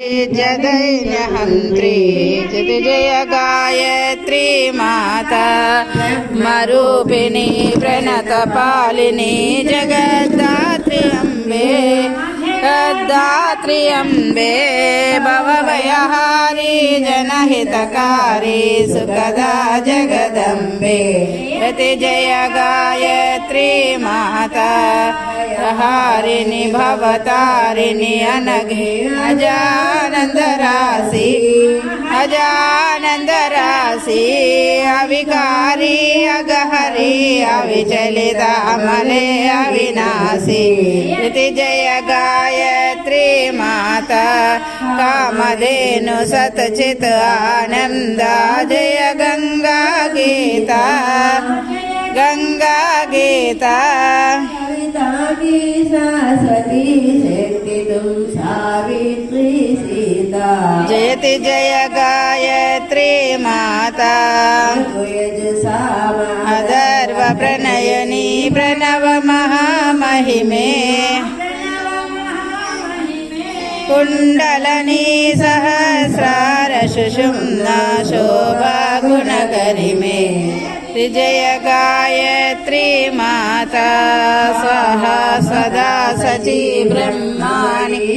जदैन्यहन्त्री जय गायत्री माता मरूपिणी प्रणतपालिनी जगद्धात्री अम्बे जगद्धात्री अम्बे भवभयहारी जनहितकारी सुखदा जगदम्बे रति जय गायत्री माता हारिणि भवतारिणि अनघे अजानन्दराशि अजानन्दराशि अविकारी अगहरि अविचलितामले अविनाशि। इति जय गायत्री माता कामधेनु सतचित् आनन्दा जय गङ्गा गीता गङ्गा गीता कविताकी सरस्वती शक्ति तुम सावित्री सीता जयति जय गायत्री माता यज सामा अदर्व प्रणयनी प्रणव महामहिमे कुण्डलनी सहस्रार सुषुम्ना विजयगायत्री माता स्वाहा सदा सची ब्रह्माणि